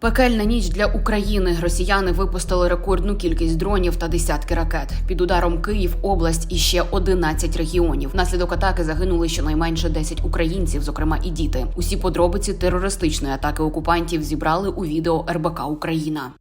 Пекельна ніч для України. Росіяни випустили рекордну кількість дронів та десятки ракет. Під ударом Київ, область і ще 11 регіонів. Внаслідок атаки загинули щонайменше 10 українців, зокрема і діти. Усі подробиці терористичної атаки окупантів зібрали у відео РБК Україна.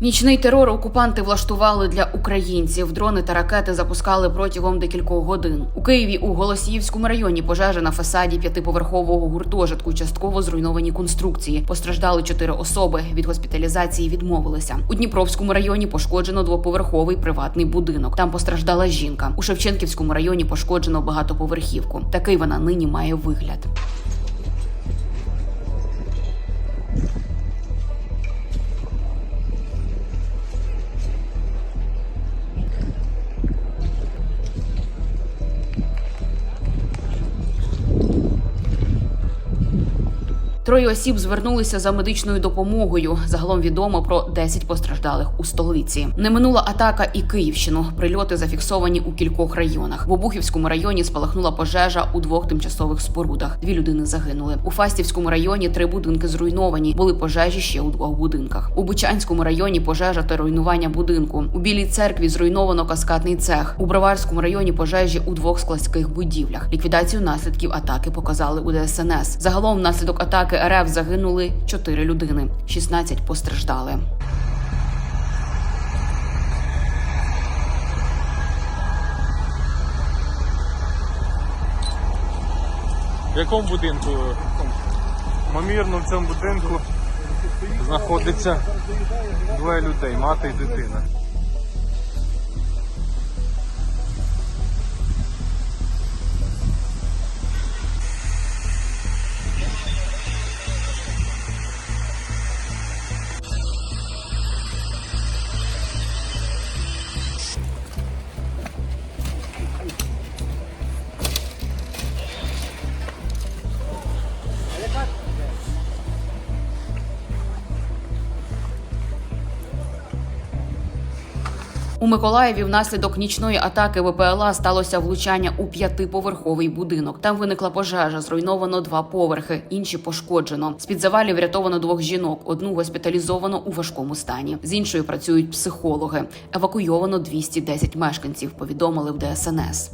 Нічний терор окупанти влаштували для українців. Дрони та ракети запускали протягом декількох годин. У Києві у Голосіївському районі пожежа на фасаді п'ятиповерхового гуртожитку. Частково зруйновані конструкції. Постраждали чотири особи. Від госпіталізації відмовилися. У Дніпровському районі пошкоджено двоповерховий приватний будинок. Там постраждала жінка. У Шевченківському районі пошкоджено багатоповерхівку. Такий вона нині має вигляд. Троє осіб звернулися за медичною допомогою. Загалом відомо про 10 постраждалих у столиці. Не минула атака і Київщину. Прильоти зафіксовані у кількох районах. В Обухівському районі спалахнула пожежа у двох тимчасових спорудах. Дві людини загинули. У Фастівському районі три будинки зруйновані. Були пожежі ще у двох будинках. У Бучанському районі пожежа та руйнування будинку. У Білій церкві зруйновано каскадний цех. У Броварському районі пожежі у двох складських будівлях. Ліквідацію наслідків атаки показали у ДСНС. Загалом внаслідок атаки РФ загинули 4 людини, 16 постраждали. В якому будинку? Ймовірно, в цьому будинку знаходиться двоє людей, мати і дитина. У Миколаєві внаслідок нічної атаки ВПЛА сталося влучання у п'ятиповерховий будинок. Там виникла пожежа, зруйновано два поверхи, інші пошкоджено. З під завалів врятовано двох жінок. Одну госпіталізовано у важкому стані. З іншою працюють психологи. Евакуйовано 210 мешканців. Повідомили в ДСНС.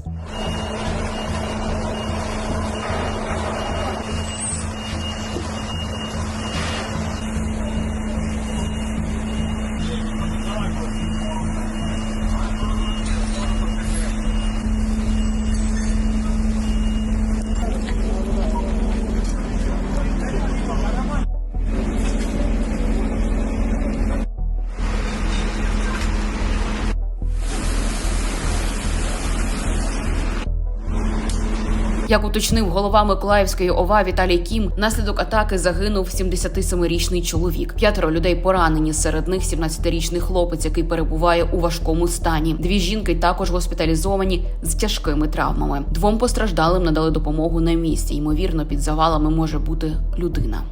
Як уточнив голова Миколаївської ОВА Віталій Кім, наслідок атаки загинув 77-річний чоловік. П'ятеро людей поранені. Серед них 17-річний хлопець, який перебуває у важкому стані. Дві жінки також госпіталізовані з тяжкими травмами. Двом постраждалим надали допомогу на місці. Ймовірно, під завалами може бути людина.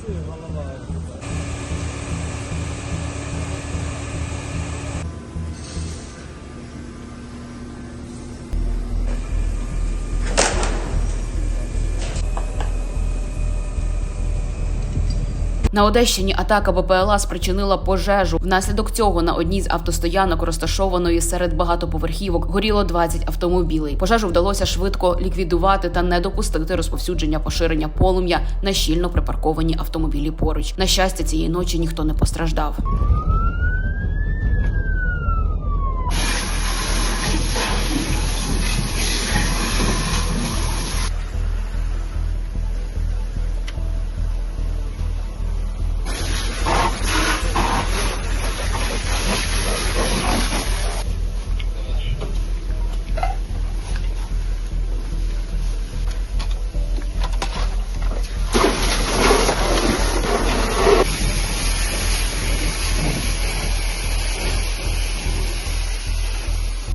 Nasıl? Vallahi На Одещині атака БПЛА спричинила пожежу. Внаслідок цього на одній з автостоянок, розташованої серед багатоповерхівок, горіло 20 автомобілей. Пожежу вдалося швидко ліквідувати та не допустити розповсюдження поширення полум'я на щільно припарковані автомобілі поруч. На щастя, цієї ночі ніхто не постраждав.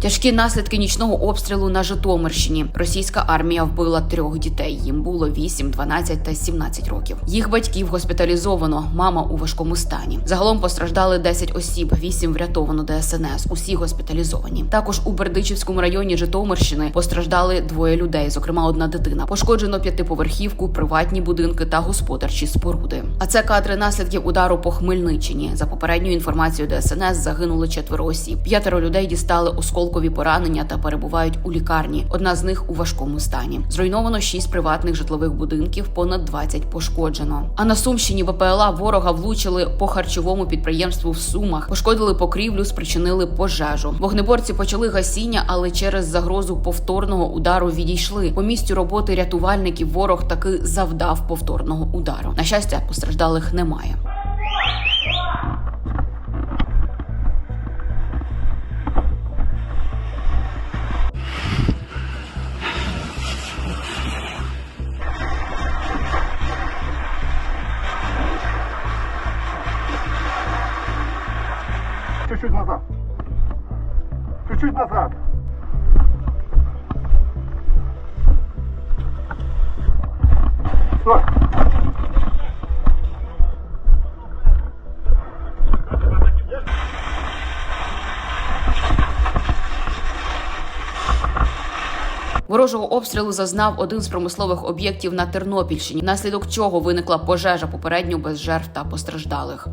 Тяжкі наслідки нічного обстрілу на Житомирщині. Російська армія вбила трьох дітей. Їм було 8, 12 та 17 років. Їх батьків госпіталізовано. Мама у важкому стані. Загалом постраждали 10 осіб, 8 врятовано ДСНС. Усі госпіталізовані. Також у Бердичівському районі Житомирщини постраждали двоє людей, зокрема одна дитина. Пошкоджено п'ятиповерхівку, приватні будинки та господарчі споруди. А це кадри наслідків удару по Хмельниччині. За попередньою інформацією ДСНС загинули четверо осіб. П'ятеро людей дістали осколкові поранення та перебувають у лікарні. Одна з них у важкому стані. Зруйновано шість приватних житлових будинків, понад 20 пошкоджено. А на Сумщині ВПЛА ворога влучили по харчовому підприємству в Сумах, пошкодили покрівлю, спричинили пожежу. Вогнеборці почали гасіння, але через загрозу повторного удару відійшли. По місцю роботи рятувальників ворог таки завдав повторного удару. На щастя, постраждалих немає. Ворожого обстрілу зазнав один з промислових об'єктів на Тернопільщині, внаслідок чого виникла пожежа попередньо без жертв та постраждалих.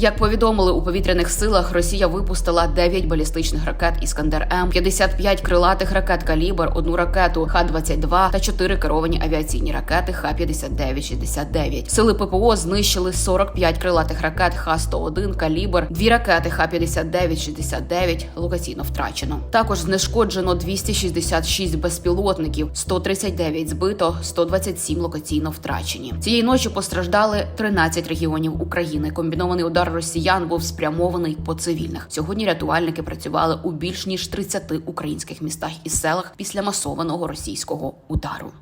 Як повідомили у повітряних силах, Росія випустила 9 балістичних ракет Іскандер М, 55 крилатих ракет Калібр, одну ракету Х-22 та 4 керовані авіаційні ракети Х-59-69. Сили ППО знищили 45 крилатих ракет Х-101 Калібр, дві ракети Х-59-69 локаційно втрачено. Також знешкоджено 266 безпілотників, 139 збито, 127 локаційно втрачені. Цієї ночі постраждали 13 регіонів України. Комбінований удар росіян був спрямований по цивільних. Сьогодні рятувальники працювали у більш ніж 30 українських містах і селах після масованого російського удару.